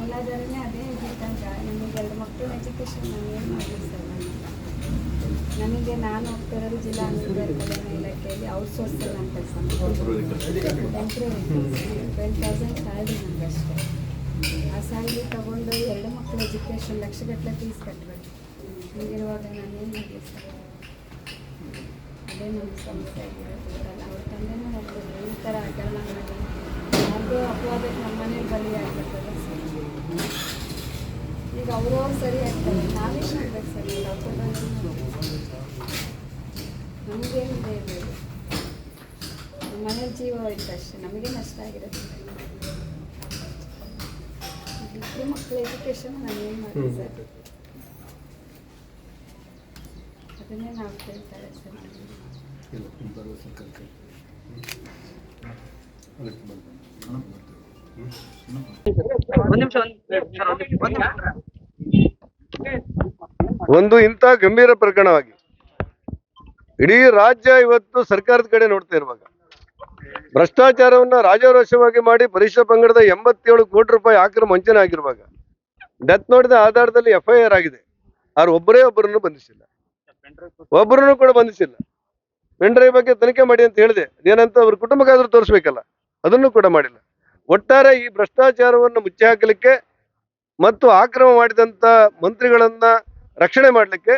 ಎಲ್ಲದರಲ್ಲೇ ಅದೇ ಇದ್ದಾಗ ನಮಗೆ ಎರಡು ಮಕ್ಕಳ ಎಜುಕೇಷನ್ ನಾನು ಏನು ಮಾಡಲಿ ನನಗೆ ನಾನು ಹೋಗ್ತಿರೋದು ಜಿಲ್ಲಾ ಅನುದಾನ ಕಲ್ಯಾಣ ಇಲಾಖೆಯಲ್ಲಿ ಔಟ್ಸೋರ್ಸಲ್ಲಿ ನಾನು ಕೆಲಸ ಮಾಡ್ತೀನಿ ಟೆಂಪ್ರರಿ ಟ್ವೆಲ್ ತೌಸಂಡ್ ಸ್ಯಾಲ್ರಿ ನನಗೆ ಅಷ್ಟೇ ಆ ಸ್ಯಾಲ್ರಿ ತಗೊಂಡು ಎರಡು ಮಕ್ಕಳ ಎಜುಕೇಷನ್ ಲಕ್ಷಗಟ್ಟಲೆ ಫೀಸ್ ಕಟ್ಟಬೇಕು ಹೀಗಿರುವಾಗ ನಾನು ಏನು ಮಾಡಲಿ ಸರ್ ಅದೇ ನಮ್ಮ ಸಮಸ್ಯೆ ಆಗಿರೋದು ಅವ್ರ ತಂದೆನೂ ಹೇಳ್ತಿದ್ರು ಈ ಥರ ಹಗರಣ ಮಾಡಿ ಯಾರಿಗೂ ಅಪವಾದಕ್ಕೆ ನಮ್ಮ ಮನೇಲಿ ಬಲಿ ಆಗ್ಬೇಕಲ್ಲ ಸರ್ ಈಗ ಅವ್ರವ್ರು ಸರಿ ಆಗ್ತಾರೆ. ನಾವೇನು ಮಾಡ್ಬೇಕು ಸರ್ ಈಗ ಅಪವಾದ ನಮಗೇನು ನಮ್ಮ ಮನೇಲಿ ಜೀವ ಹೋಯ್ತು ಅಷ್ಟೇ ನಮಗೆ ನಷ್ಟ ಆಗಿರುತ್ತೆ ಮಕ್ಕಳ ಎಜುಕೇಷನ್ ನಾನು ಏನು ಸರ್ ಅದನ್ನೇ ನಾವು ಕೇಳ್ತಾರೆ ಸರ್. ಒಂದ್ ನಿಮಿಷ ಒಂದ್ ಸರ್ ಒಂದ್ ನಿಮಿಷ ಒಂದ್ ನಿಮಿಷ. ಒಂದು ಇಂಥ ಗಂಭೀರ ಪ್ರಕರಣವಾಗಿ ಇಡೀ ರಾಜ್ಯ ಇವತ್ತು ಸರ್ಕಾರದ ಕಡೆ ನೋಡ್ತಾ ಇರುವಾಗ ಭ್ರಷ್ಟಾಚಾರವನ್ನ ರಾಜಾರೋಷವಾಗಿ ಮಾಡಿ ಪರಿಷತ್ ಪಂಗಡದ ಎಂಬತ್ತೇಳು ಕೋಟಿ ರೂಪಾಯಿ ಆಕ್ರಮ ವಂಚನೆ ಆಗಿರುವಾಗ ಡೆತ್ ನೋಡಿದ ಆಧಾರದಲ್ಲಿ ಎಫ್ಐಆರ್ ಆಗಿದೆ. ಅವ್ರು ಒಬ್ಬರೇ ಒಬ್ಬರನ್ನು ಬಂಧಿಸಿಲ್ಲ. ಒಬ್ಬರನ್ನು ಕೂಡ ಬಂಧಿಸಿಲ್ಲ. ಪೆಂಡ್ರೈವ್ ಬಗ್ಗೆ ತನಿಖೆ ಮಾಡಿ ಅಂತ ಹೇಳಿದೆ. ಏನಂತ ಅವ್ರ ಕುಟುಂಬಕ್ಕಾದ್ರೂ ತೋರಿಸ್ಬೇಕಲ್ಲ, ಅದನ್ನು ಕೂಡ ಮಾಡಿಲ್ಲ. ಒಟ್ಟಾರೆ ಈ ಭ್ರಷ್ಟಾಚಾರವನ್ನು ಮುಚ್ಚಿ ಹಾಕಲಿಕ್ಕೆ ಮತ್ತು ಆಕ್ರಮ ಮಾಡಿದಂತ ಮಂತ್ರಿಗಳನ್ನ ರಕ್ಷಣೆ ಮಾಡಲಿಕ್ಕೆ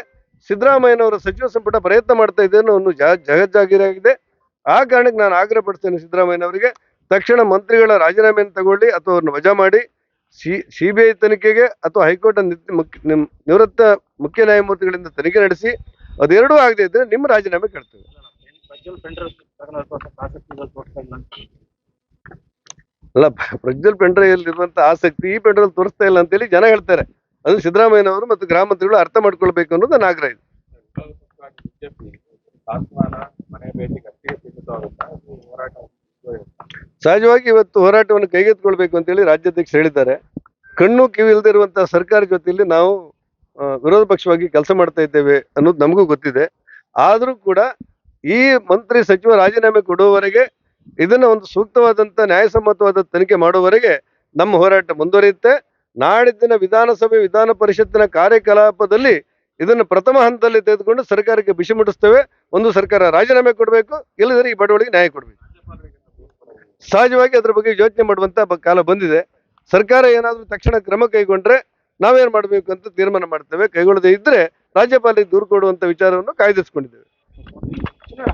ಸಿದ್ದರಾಮಯ್ಯನವರ ಸಚಿವ ಸಂಪುಟ ಪ್ರಯತ್ನ ಮಾಡ್ತಾ ಇದೆ ಅನ್ನೋ ಒಂದು ಜಗಜ್ಜಾಗಿರಾಗಿದೆ. ಆ ಕಾರಣಕ್ಕೆ ನಾನು ಆಗ್ರಹ ಪಡಿಸ್ತೇನೆ ಸಿದ್ದರಾಮಯ್ಯನವರಿಗೆ. ತಕ್ಷಣ ಮಂತ್ರಿಗಳ ರಾಜೀನಾಮೆಯನ್ನು ತಗೊಳ್ಳಿ ಅಥವಾ ಅವ್ರನ್ನ ವಜಾ ಮಾಡಿ. ಸಿ ಸಿ ಬಿ ಐ ತನಿಖೆಗೆ ಅಥವಾ ಹೈಕೋರ್ಟ್ ನಿವೃತ್ತ ಮುಖ್ಯ ನ್ಯಾಯಮೂರ್ತಿಗಳಿಂದ ತನಿಖೆ ನಡೆಸಿ, ಅದೆರಡೂ ಆಗದೆ ಇದ್ರೆ ನಿಮ್ಮ ರಾಜೀನಾಮೆ ಕೇಳ್ತೇವೆ ಅಲ್ಲ, ಪ್ರಜ್ವಲ್ ಪೆಂಡ್ರೈಯಲ್ಲಿ ಇರುವಂತ ಆಸಕ್ತಿ ಈ ಪೆಂಡ್ರಲ್ಲಿ ತೋರಿಸ್ತಾ ಇಲ್ಲ ಅಂತೇಳಿ ಜನ ಹೇಳ್ತಾರೆ. ಅದು ಸಿದ್ದರಾಮಯ್ಯನವರು ಮತ್ತು ಗ್ರಾಮ ಮಂತ್ರಿಗಳು ಅರ್ಥ ಮಾಡ್ಕೊಳ್ಬೇಕು ಅನ್ನೋದು ನನ್ನ ಆಗ್ರಹ ಇದೆ. ಸಹಜವಾಗಿ ಇವತ್ತು ಹೋರಾಟವನ್ನು ಕೈಗೆತ್ತಿಕೊಳ್ಬೇಕು ಅಂತೇಳಿ ರಾಜ್ಯಾಧ್ಯಕ್ಷರು ಹೇಳಿದ್ದಾರೆ. ಕಣ್ಣು ಕಿವಿ ಇಲ್ಲದಿರುವಂತಹ ಸರ್ಕಾರ ಜೊತೆಯಲ್ಲಿ ನಾವು ವಿರೋಧ ಪಕ್ಷವಾಗಿ ಕೆಲಸ ಮಾಡ್ತಾ ಇದ್ದೇವೆ ಅನ್ನೋದು ನಮಗೂ ಗೊತ್ತಿದೆ. ಆದರೂ ಕೂಡ ಈ ಮಂತ್ರಿ ಸಚಿವ ರಾಜೀನಾಮೆ ಕೊಡುವವರೆಗೆ ಇದನ್ನ ಒಂದು ಸೂಕ್ತವಾದಂತ, ನ್ಯಾಯಸಮ್ಮತವಾದ ತನಿಖೆ ಮಾಡುವವರೆಗೆ ನಮ್ಮ ಹೋರಾಟ ಮುಂದುವರಿಯುತ್ತೆ. ನಾಡಿದ್ದಿನ ವಿಧಾನಸಭೆ ವಿಧಾನ ಪರಿಷತ್ತಿನ ಕಾರ್ಯಕಲಾಪದಲ್ಲಿ ಇದನ್ನು ಪ್ರಥಮ ಹಂತದಲ್ಲಿ ತೆಗೆದುಕೊಂಡು ಸರ್ಕಾರಕ್ಕೆ ಬಿಸಿ ಮುಟ್ಟಿಸ್ತೇವೆ. ಒಂದು ಸರ್ಕಾರ ರಾಜೀನಾಮೆ ಕೊಡಬೇಕು ಇಲ್ಲದರೆ ಈ ಬಡವಳಿಗೆ ನ್ಯಾಯ ಕೊಡಬೇಕು. ಸಹಜವಾಗಿ ಅದ್ರ ಬಗ್ಗೆ ಯೋಚನೆ ಮಾಡುವಂತ ಕಾಲ ಬಂದಿದೆ. ಸರ್ಕಾರ ಏನಾದರೂ ತಕ್ಷಣ ಕ್ರಮ ಕೈಗೊಂಡ್ರೆ ನಾವೇನ್ ಮಾಡಬೇಕು ಅಂತ ತೀರ್ಮಾನ ಮಾಡ್ತೇವೆ. ಕೈಗೊಳ್ಳದೆ ಇದ್ರೆ ರಾಜ್ಯಪಾಲರಿಗೆ ದೂರು ಕೊಡುವಂತ ವಿಚಾರವನ್ನು ಕಾಯ್ದಿರಿಸಿಕೊಂಡಿದ್ದೇವೆ.